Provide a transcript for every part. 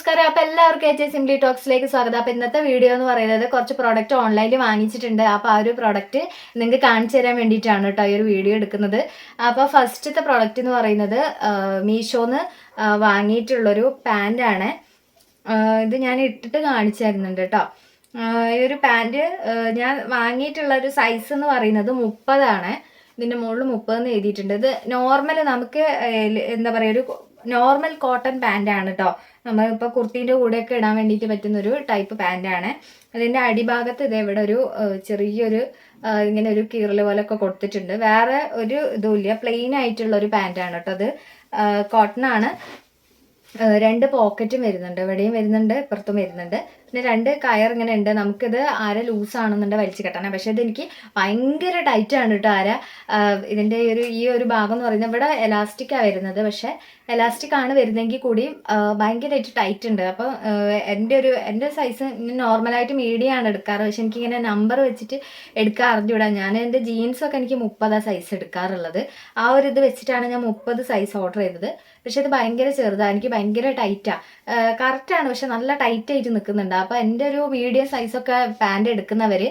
നമസ്കാരം. അപ്പൊ എല്ലാവർക്കും എച്ച് സിംപ്ലി ടോക്സിലേക്ക് സ്വാഗതം. അപ്പൊ ഇന്നത്തെ വീഡിയോ എന്ന് പറയുന്നത് കുറച്ച് പ്രോഡക്റ്റ് ഓൺലൈനിൽ വാങ്ങിച്ചിട്ടുണ്ട്. അപ്പൊ ആ ഒരു പ്രോഡക്റ്റ് നിങ്ങൾക്ക് കാണിച്ചു തരാൻ വേണ്ടിയിട്ടാണ് കേട്ടോ ഈ ഒരു വീഡിയോ എടുക്കുന്നത്. അപ്പൊ ഫസ്റ്റത്തെ പ്രോഡക്റ്റ് എന്ന് പറയുന്നത് മീഷോന്ന് വാങ്ങിയിട്ടുള്ളൊരു പാന്റാണ് ഇത് ഞാൻ ഇട്ടിട്ട് കാണിച്ചു തരുന്നുണ്ട് കേട്ടോ. ഈ ഒരു പാന്റ് ഞാൻ വാങ്ങിയിട്ടുള്ള ഒരു സൈസ് എന്ന് പറയുന്നത് മുപ്പതാണ്. ഇതിന്റെ മുകളിൽ മുപ്പതെന്ന് എഴുതിയിട്ടുണ്ട്. ഇത് നോർമൽ നമുക്ക് എന്താ പറയുക ഒരു നോർമൽ കോട്ടൺ പാന്റാണ് കേട്ടോ നമ്മളിപ്പോൾ കുർത്തീന്റെ കൂടെയൊക്കെ ഇടാൻ വേണ്ടിയിട്ട് പറ്റുന്നൊരു ടൈപ്പ് പാന്റാണ് അതിന്റെ അടിഭാഗത്ത് ഇത് ഇവിടെ ഒരു ചെറിയൊരു ഇങ്ങനെ ഒരു കീറൽ ഒക്കെ കൊടുത്തിട്ടുണ്ട്. വേറെ ഒരു ഇതുമില്ല. പ്ലെയിൻ ആയിട്ടുള്ള ഒരു പാന്റാണ് കേട്ടോ അത്. കോട്ടൺ ആണ്. രണ്ട് പോക്കറ്റും വരുന്നുണ്ട്. ഇവിടെയും വരുന്നുണ്ട് ഇപ്പുറത്തും വരുന്നുണ്ട്. പിന്നെ രണ്ട് കയർ ഇങ്ങനെ ഉണ്ട്. നമുക്കിത് ആര ലൂസ് ആണെന്നുണ്ട് വലിച്ചു കെട്ടണം പക്ഷെ ഇതെനിക്ക് ഭയങ്കര ടൈറ്റ് ആണ് കേട്ടോ ആര. ഇതിന്റെ ഒരു ഈ ഒരു ഭാഗം എന്ന് പറയുന്നത് ഇവിടെ എലാസ്റ്റിക്കാണ് വരുന്നത്. പക്ഷെ എലാസ്റ്റിക് ആണ് വരുന്നതെങ്കിൽ കൂടി ആഹ് ഭയങ്കരമായിട്ട് ടൈറ്റ് ഉണ്ട്. അപ്പോൾ എന്റെ ഒരു എന്റെ സൈസ് നോർമലായിട്ട് മീഡിയം ആണ് എടുക്കാറ്. പക്ഷെ എനിക്കിങ്ങനെ നമ്പർ വെച്ചിട്ട് എടുക്കാൻ അറിഞ്ഞുകൂടാ ഞാൻ എന്റെ ജീൻസൊക്കെ എനിക്ക് മുപ്പതാ സൈസ് എടുക്കാറുള്ളത്. ആ ഒരു ഇത് വെച്ചിട്ടാണ് ഞാൻ മുപ്പത് സൈസ് ഓർഡർ ചെയ്തത്. പക്ഷെ ഇത് ഭയങ്കര ചെറുതാണ് എനിക്ക് ഭയങ്കര ടൈറ്റാണ് കറക്റ്റാണ് പക്ഷെ നല്ല ടൈറ്റായിട്ട് നിൽക്കുന്നുണ്ട് അപ്പോൾ എന്റെ ഒരു മീഡിയം ഒക്കെ പാന്റ് എടുക്കുന്നവർ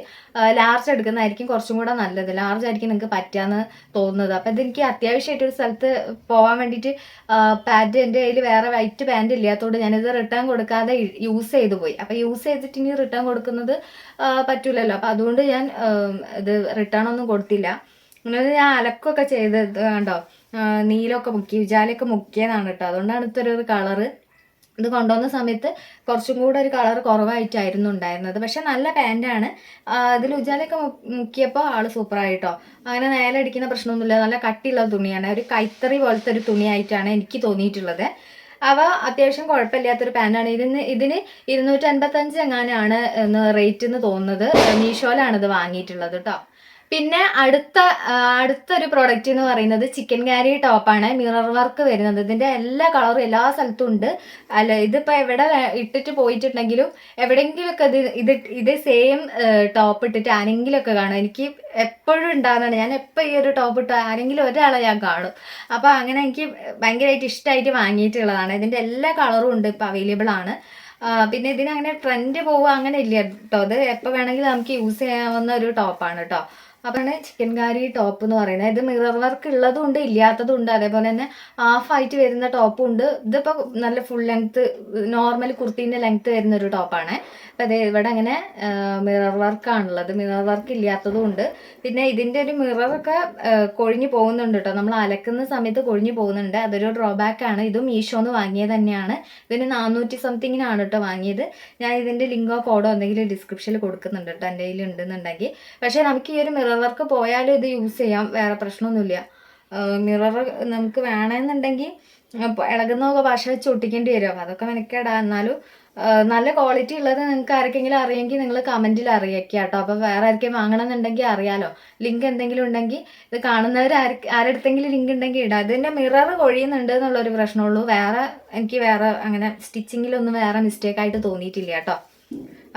ലാർജ് എടുക്കുന്നതായിരിക്കും കുറച്ചും കൂടെ നല്ലത്. ലാർജ് ആയിരിക്കും നിങ്ങൾക്ക് പറ്റാന്ന് തോന്നുന്നത്. അപ്പോൾ ഇതെനിക്ക് അത്യാവശ്യമായിട്ട് ഒരു സ്ഥലത്ത് പോകാൻ വേണ്ടിട്ട് പാന്റ് എന്റെ കയ്യിൽ വേറെ വൈറ്റ് പാന്റ് ഇല്ലാത്തതുകൊണ്ട് ഞാനിത് റിട്ടേൺ കൊടുക്കാതെ യൂസ് ചെയ്തു പോയി. അപ്പോൾ യൂസ് ചെയ്തിട്ട് ഇനി റിട്ടേൺ കൊടുക്കുന്നത് പറ്റൂലല്ലോ. അപ്പോൾ അതുകൊണ്ട് ഞാൻ ഇത് റിട്ടേൺ ഒന്നും കൊടുത്തില്ല. അങ്ങനെ ഞാൻ അലക്കൊക്കെ ചെയ്ത് കണ്ടോ? നീലൊക്കെ മുക്കി ഉജാലയൊക്കെ മുക്കിയതാണ് കേട്ടോ. അതുകൊണ്ടാണ് ഇത്രയൊരു കളറ് ഇത് കൊണ്ടുവന്ന സമയത്ത് കുറച്ചും കൂടെ ഒരു കളർ കുറവായിട്ടായിരുന്നു ഉണ്ടായിരുന്നത്. പക്ഷെ നല്ല പാന്റാണ് ഇതിൽ ഉജാലയൊക്കെ മുക്കിയപ്പോൾ ആൾ സൂപ്പറായിട്ടോ. അങ്ങനെ നേരെ അടിക്കുന്ന പ്രശ്നമൊന്നുമില്ല. നല്ല കട്ടിയുള്ള തുണിയാണ്. ഒരു കൈത്തറി പോലത്തെ ഒരു തുണിയായിട്ടാണ് എനിക്ക് തോന്നിയിട്ടുള്ളത്. അവ അത്യാവശ്യം കുഴപ്പമില്ലാത്തൊരു പാന്റാണ് ഇതിന് ഇതിന് ഇരുന്നൂറ്റി അൻപത്തഞ്ച് എങ്ങാനാണ് റേറ്റ് എന്ന് തോന്നുന്നത്. മീഷോയിലാണ് ഇത് വാങ്ങിയിട്ടുള്ളത് കേട്ടോ പിന്നെ അടുത്ത അടുത്തൊരു പ്രോഡക്റ്റ് എന്ന് പറയുന്നത് ചിക്കൻ കാരി ടോപ്പാണ് മിറർ വർക്ക് വരുന്നത്. ഇതിന്റെ എല്ലാ കളറും എല്ലാ സ്ഥലത്തും ഉണ്ട്. അല്ല ഇതിപ്പോൾ എവിടെ ഇട്ടിട്ട് പോയിട്ടുണ്ടെങ്കിലും എവിടെയെങ്കിലുമൊക്കെ ഇത് ഇത് ഇത് സെയിം ടോപ്പ് ഇട്ടിട്ട് ആരെങ്കിലുമൊക്കെ കാണും. എനിക്ക് എപ്പോഴും ഉണ്ടാകുന്നതാണ് ഞാൻ എപ്പോൾ ഈ ഒരു ടോപ്പ് ഇട്ട് ആരെങ്കിലും ഒരാളെ ഞാൻ കാണും. അപ്പോൾ അങ്ങനെ എനിക്ക് ഭയങ്കരമായിട്ട് ഇഷ്ടമായിട്ട് വാങ്ങിയിട്ടുള്ളതാണ്. ഇതിന്റെ എല്ലാ കളറും ഉണ്ട്. ഇപ്പോൾ അവൈലബിൾ ആണ്. പിന്നെ ഇതിനങ്ങനെ ട്രെൻഡ് പോവുക അങ്ങനെ ഇല്ല കേട്ടോ അത് എപ്പോൾ വേണമെങ്കിലും നമുക്ക് യൂസ് ചെയ്യാവുന്ന ഒരു ടോപ്പാണ് കേട്ടോ അതാണ് ചിക്കൻ കാരി ടോപ്പ് എന്ന് പറയുന്നത്. ഇത് മിറർ വർക്ക് ഉള്ളതും ഉണ്ട് ഇല്ലാത്തതും ഉണ്ട് അതേപോലെ തന്നെ ഹാഫ് ആയിട്ട് വരുന്ന ടോപ്പും ഉണ്ട്. ഇതിപ്പോൾ നല്ല ഫുൾ ലെങ്ത്ത് നോർമൽ കുർത്തീന്റെ ലെങ്ത്ത് വരുന്ന ഒരു ടോപ്പാണ് അപ്പം അതെ ഇവിടെ അങ്ങനെ മിറർ വർക്കാണുള്ളത് മിറർ വർക്ക് ഇല്ലാത്തതും ഉണ്ട്. പിന്നെ ഇതിന്റെ ഒരു മിററൊക്കെ കൊഴിഞ്ഞു പോകുന്നുണ്ട് കേട്ടോ. നമ്മൾ അലക്കുന്ന സമയത്ത് കൊഴിഞ്ഞു പോകുന്നുണ്ട്. അതൊരു ഡ്രോബാക്ക് ആണ്. ഇതും മീഷോന്ന് വാങ്ങിയത് തന്നെയാണ്. പിന്നെ നാനൂറ്റി സംതിങ്ങിനാണ് കേട്ടോ വാങ്ങിയത്. ഞാൻ ഇതിന്റെ ലിങ്കോ കോഡോ എന്തെങ്കിലും ഡിസ്ക്രിപ്ഷനിൽ കൊടുക്കുന്നുണ്ട് കേട്ടോ. എന്റെ കയ്യിൽ ഉണ്ടെന്നുണ്ടെങ്കിൽ പക്ഷേ നമുക്ക് ഈ ഒരു മിറർ വർക്ക് പോയാലും ഇത് യൂസ് ചെയ്യാം. വേറെ പ്രശ്നമൊന്നുമില്ല. മിറർ നമുക്ക് വേണമെന്നുണ്ടെങ്കിൽ ഇളകുന്നതൊക്കെ ഭാഷ വെച്ച് ഒട്ടിക്കേണ്ടി വരും. അപ്പം അതൊക്കെ മെനക്കേടാ. എന്നാലും നല്ല ക്വാളിറ്റി ഉള്ളത് നിങ്ങൾക്ക് ആർക്കെങ്കിലും അറിയെങ്കിൽ നിങ്ങൾ കമന്റിൽ അറിയിക്കുക കേട്ടോ അപ്പോൾ വേറെ ആർക്കെങ്കിലും വാങ്ങണമെന്നുണ്ടെങ്കിൽ അറിയാലോ. ലിങ്ക് എന്തെങ്കിലും ഉണ്ടെങ്കിൽ ഇത് കാണുന്നവർ ആര് ആരെടുത്തെങ്കിലും ലിങ്ക് ഉണ്ടെങ്കിൽ ഇടാം. ഇതിന്റെ മിറർ കൊഴിയുന്നുണ്ട് എന്നുള്ളൊരു പ്രശ്നമുള്ളൂ. വേറെ എനിക്ക് വേറെ അങ്ങനെ സ്റ്റിച്ചിങ്ങിലൊന്നും വേറെ മിസ്റ്റേക്കായിട്ട് തോന്നിയിട്ടില്ല കേട്ടോ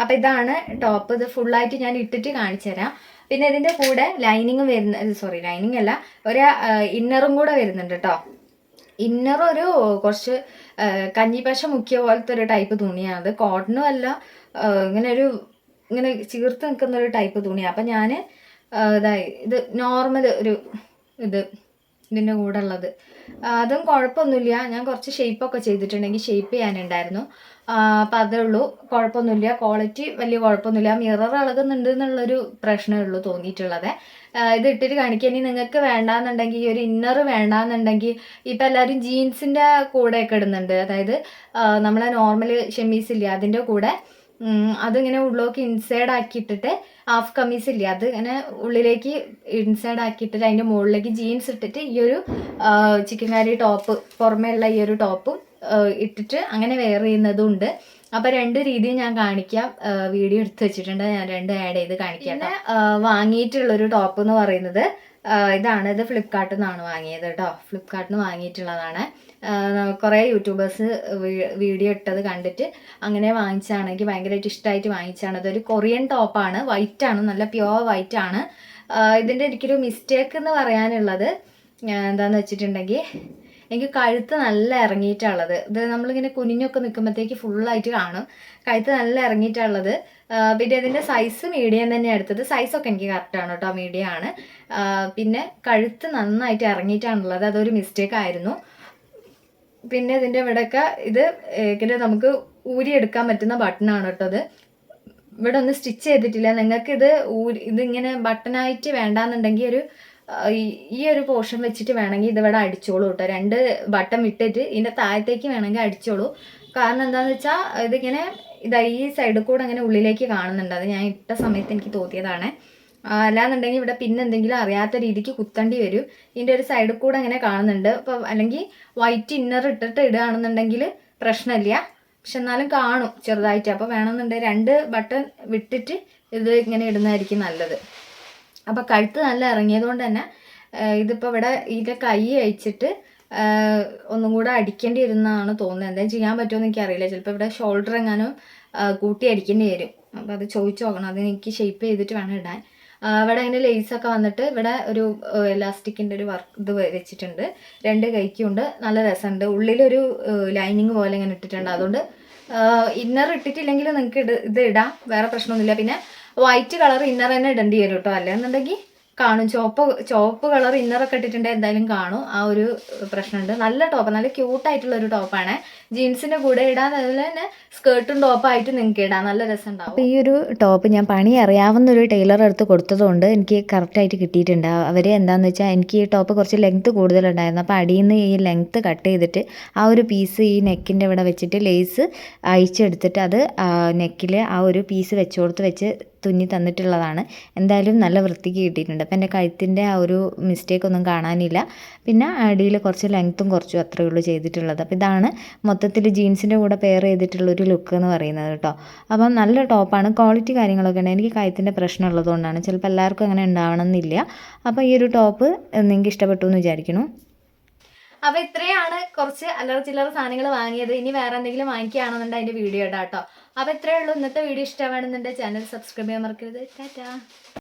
അപ്പോൾ ഇതാണ് ടോപ്പ്. ഇത് ഫുള്ളായിട്ട് ഞാൻ ഇട്ടിട്ട് കാണിച്ചു തരാം പിന്നെ ഇതിന്റെ കൂടെ ലൈനിങ് വരുന്ന സോറി ലൈനിങ് അല്ല ഒരു ഇന്നറും കൂടെ വരുന്നുണ്ട് കേട്ടോ ഇന്നർ ഒരു കുറച്ച് കഞ്ഞിപ്പശ മുക്കിയ പോലത്തെ ഒരു ടൈപ്പ് തുണിയാണ്. അത് കോട്ടണും അല്ല ഇങ്ങനെ ഒരു ഇങ്ങനെ ചീർത്ത് നിൽക്കുന്ന ഒരു ടൈപ്പ് തുണിയാണ് അപ്പം ഞാൻ ഇതായി ഇത് നോർമൽ ഒരു ഇത് ഇതിന്റെ കൂടെ ഉള്ളത് അതും കുഴപ്പമൊന്നുമില്ല. ഞാൻ കുറച്ച് ഷേപ്പൊക്കെ ചെയ്തിട്ടുണ്ടെങ്കിൽ ഷേപ്പ് ചെയ്യാനുണ്ടായിരുന്നു. അപ്പം അതേ ഉള്ളൂ. കുഴപ്പമൊന്നുമില്ല. ക്വാളിറ്റി വലിയ കുഴപ്പമൊന്നുമില്ല. മിറർ ഇളകുന്നുണ്ട് എന്നുള്ളൊരു പ്രശ്നമേ ഉള്ളൂ തോന്നിയിട്ടുള്ളത്. ഇത് ഇട്ടിട്ട് കാണിക്കാൻ നിങ്ങൾക്ക് വേണ്ടാന്നുണ്ടെങ്കിൽ ഈ ഒരു ഇന്നർ വേണ്ടാന്നുണ്ടെങ്കിൽ ഇപ്പം എല്ലാവരും ജീൻസിന്റെ കൂടെയൊക്കെ ഇടുന്നുണ്ട്. അതായത് നമ്മളെ നോർമൽ ഷെമീസ് ഇല്ല അതിന്റെ കൂടെ അതിങ്ങനെ ഉള്ളിലേക്ക് ഇൻസൈഡ് ആക്കിയിട്ടിട്ട് ഹാഫ് കമ്മീസ് ഇല്ലേ അത് ഇങ്ങനെ ഉള്ളിലേക്ക് ഇൻസൈഡ് ആക്കിയിട്ടിട്ട് അതിന്റെ മുകളിലേക്ക് ജീൻസ് ഇട്ടിട്ട് ഈ ഒരു ചിക്കൻ കറി ടോപ്പ് പുറമേ ഉള്ള ഈ ഒരു ടോപ്പും ഇട്ടിട്ട് അങ്ങനെ വെയർ ചെയ്യുന്നതും ഉണ്ട് അപ്പൊ രണ്ട് രീതിയും ഞാൻ കാണിക്കാം. വീഡിയോ എടുത്ത് വെച്ചിട്ടുണ്ട്. ഞാൻ രണ്ട് ആഡ് ചെയ്ത് കാണിക്കാം പിന്നെ വാങ്ങിയിട്ടുള്ളൊരു ടോപ്പ് എന്ന് പറയുന്നത് ഇതാണ്. ഇത് ഫ്ലിപ്കാർട്ടിൽ നിന്നാണ് വാങ്ങിയത് കേട്ടോ ഫ്ലിപ്കാർട്ടിൽ നിന്ന് വാങ്ങിയിട്ടുള്ളതാണ്. കുറേ യൂട്യൂബേഴ്സ് വീഡിയോ ഇട്ടത് കണ്ടിട്ട് അങ്ങനെ വാങ്ങിച്ചാണ് എനിക്ക് ഭയങ്കരമായിട്ട് ഇഷ്ടമായിട്ട് വാങ്ങിച്ചാണ് ഇതൊരു കൊറിയൻ ടോപ്പാണ് വൈറ്റ് ആണ്. നല്ല പ്യുവർ വൈറ്റ് ആണ്. ഇതിന്റെ എനിക്കൊരു മിസ്റ്റേക്ക് എന്ന് പറയാനുള്ളത് എന്താണെന്ന് വെച്ചിട്ടുണ്ടെങ്കിൽ എനിക്ക് കഴുത്ത് നല്ല ഇറങ്ങിയിട്ടുള്ളത് ഇത് നമ്മളിങ്ങനെ കുനിഞ്ഞൊക്കെ നിൽക്കുമ്പോഴത്തേക്ക് ഫുള്ളായിട്ട് കാണും. കഴുത്ത് നല്ല ഇറങ്ങിയിട്ടുള്ളത് പിന്നെ ഇതിന്റെ സൈസ് മീഡിയം തന്നെയാണ് എടുത്തത്. സൈസൊക്കെ എനിക്ക് കറക്റ്റാണ് കേട്ടോ മീഡിയം ആണ്. പിന്നെ കഴുത്ത് നന്നായിട്ട് ഇറങ്ങിയിട്ടാണുള്ളത്. അതൊരു മിസ്റ്റേക്ക് ആയിരുന്നു. പിന്നെ ഇതിന്റെ ഇവിടെയൊക്കെ ഇത് ഇങ്ങനെ നമുക്ക് ഊരിയെടുക്കാൻ പറ്റുന്ന ബട്ടണാണ് കേട്ടോ ഇത്. ഇവിടെ ഒന്ന് സ്റ്റിച്ച് ചെയ്തിട്ടില്ല. നിങ്ങൾക്കിത് ഊരി ഇതിങ്ങനെ ബട്ടണായിട്ട് വേണ്ടാന്നുണ്ടെങ്കിൽ ഒരു ഈ- ഒരു പോർഷൻ വെച്ചിട്ട് വേണമെങ്കിൽ ഇതിവിടെ അടിച്ചോളൂ കേട്ടോ. രണ്ട് ബട്ടൺ ഇട്ടിട്ട് ഇതിന്റെ താഴത്തേക്ക് വേണമെങ്കിൽ അടിച്ചോളൂ. കാരണം എന്താണെന്ന് വെച്ചാൽ ഇതിങ്ങനെ ഇതാ ഈ സൈഡിൽ കൂടെ അങ്ങനെ ഉള്ളിലേക്ക് കാണുന്നുണ്ട്. അത് ഞാൻ ഇട്ട സമയത്ത് എനിക്ക് തോന്നിയതാണ്. അല്ലാന്നുണ്ടെങ്കിൽ ഇവിടെ പിന്നെ എന്തെങ്കിലും അറിയാത്ത രീതിക്ക് കുത്തേണ്ടി വരും. ഇതിന്റെ ഒരു സൈഡിൽ കൂടെ അങ്ങനെ കാണുന്നുണ്ട്. അപ്പോൾ അല്ലെങ്കിൽ വൈറ്റ് ഇന്നർ ഇട്ടിട്ട് ഇടുകയാണെന്നുണ്ടെങ്കിൽ പ്രശ്നമില്ല. പക്ഷെ എന്നാലും കാണും ചെറുതായിട്ട്. അപ്പോൾ വേണമെന്നുണ്ടെങ്കിൽ രണ്ട് ബട്ടൺ വിട്ടിട്ട് ഇത് ഇങ്ങനെ ഇടുന്നതായിരിക്കും നല്ലത്. അപ്പോൾ കഴുത്ത് നല്ല ഇറങ്ങിയത് കൊണ്ട് തന്നെ ഇതിപ്പോൾ ഇവിടെ ഇതിന്റെ കൈ അയച്ചിട്ട് ഒന്നും കൂടെ അടിക്കേണ്ടി വരുന്നതാണ് തോന്നുന്നത്. എന്തായാലും ചെയ്യാൻ പറ്റുമോ എന്ന് എനിക്കറിയില്ല. ചിലപ്പോൾ ഇവിടെ ഷോൾഡർ എങ്ങാനും കൂട്ടി അടിക്കേണ്ടി വരും. അപ്പോൾ അത് ചോദിച്ചു നോക്കണം. അത് എനിക്ക് ഷേപ്പ് ചെയ്തിട്ട് വേണം ഇടാൻ. ഇവിടെ അതിന്റെ ലേസൊക്കെ വന്നിട്ട് ഇവിടെ ഒരു എലാസ്റ്റിക്കിന്റെ ഒരു വർക്ക് ഇത് വെച്ചിട്ടുണ്ട്. രണ്ട് കൈക്കുണ്ട് നല്ല രസമുണ്ട്. ഉള്ളിലൊരു ലൈനിങ് പോലെ ഇങ്ങനെ ഇട്ടിട്ടുണ്ട്. അതുകൊണ്ട് ഇന്നർ ഇട്ടിട്ടില്ലെങ്കിൽ നിങ്ങൾക്ക് ഇത് ഇടാം. വേറെ പ്രശ്നമൊന്നുമില്ല. പിന്നെ വൈറ്റ് കളർ ഇന്നർ തന്നെ ഇടേണ്ടി വരും കേട്ടോ അല്ലെന്നുണ്ടെങ്കിൽ കാണും. ചുവപ്പ് ചുവപ്പ് കളർ ഇന്നറൊക്കെ ഇട്ടിട്ടുണ്ടെങ്കിൽ എന്തായാലും കാണും. ആ ഒരു പ്രശ്നമുണ്ട്. നല്ല ടോപ്പ് നല്ല ക്യൂട്ടായിട്ടുള്ള ഒരു ടോപ്പാണ് ജീൻസിന്റെ കൂടെ ഇടാൻ അതുപോലെ തന്നെ സ്കേർട്ടും ടോപ്പായിട്ട് നിങ്ങൾക്ക് ഇടാം. നല്ല രസമുണ്ടാവും. ഈ ഒരു ടോപ്പ് ഞാൻ പണി അറിയാവുന്ന ഒരു ടൈലർ എടുത്ത് കൊടുത്തതുകൊണ്ട് എനിക്ക് കറക്റ്റായിട്ട് കിട്ടിയിട്ടുണ്ട്. അവർ എന്താണെന്ന് വെച്ചാൽ എനിക്ക് ഈ ടോപ്പ് കുറച്ച് ലെങ്ത്ത് കൂടുതലുണ്ടായിരുന്നു. അപ്പോൾ അടിയിൽ നിന്ന് ഈ ലെങ്ത്ത് കട്ട് ചെയ്തിട്ട് ആ ഒരു പീസ് ഈ നെക്കിന്റെ ഇവിടെ വെച്ചിട്ട് ലേസ് അയച്ചെടുത്തിട്ട് അത് നെക്കിൽ ആ ഒരു പീസ് വെച്ച് കൊടുത്ത് വെച്ച് തുന്നി തന്നിട്ടുള്ളതാണ്. എന്തായാലും നല്ല വൃത്തിക്ക് കിട്ടിയിട്ടുണ്ട്. അപ്പോൾ എന്റെ കഴുത്തിന്റെ ആ ഒരു മിസ്റ്റേക്ക് ഒന്നും കാണാനില്ല. പിന്നെ അടിയിൽ കുറച്ച് ലെങ്ത്തും കുറച്ചും അത്രയേ ഉള്ളൂ ചെയ്തിട്ടുള്ളത്. അപ്പോൾ ഇതാണ് മൊത്തത്തിൽ ജീൻസിന്റെ കൂടെ പെയർ ചെയ്തിട്ടുള്ള ഒരു ലുക്ക് എന്ന് പറയുന്നത് കേട്ടോ. അപ്പം നല്ല ടോപ്പാണ് ക്വാളിറ്റി കാര്യങ്ങളൊക്കെ ഉണ്ട്. എനിക്ക് കഴുത്തിന്റെ പ്രശ്നം ഉള്ളതുകൊണ്ടാണ് ചിലപ്പോൾ എല്ലാവർക്കും അങ്ങനെ ഉണ്ടാവണമെന്നില്ല അപ്പോൾ ഈ ഒരു ടോപ്പ് നിങ്ങൾക്ക് ഇഷ്ടപ്പെട്ടു എന്ന് വിചാരിക്കുന്നു. അപ്പൊ ഇത്രയാണ് കുറച്ച് അല്ലറ ചില്ലറ സാധനങ്ങൾ വാങ്ങിയത്. ഇനി വേറെ എന്തെങ്കിലും വാങ്ങിക്കുകയാണെന്നുണ്ട് അതിന്റെ വീഡിയോ ഇടാട്ടോ അപ്പൊ ഇത്രയേ ഉള്ളൂ. ഇന്നത്തെ വീഡിയോ ഇഷ്ടമാണെന്നുണ്ടെങ്കിൽ ചാനൽ സബ്സ്ക്രൈബ് ചെയ്യാൻ മറക്കരുത്. ടാറ്റാ.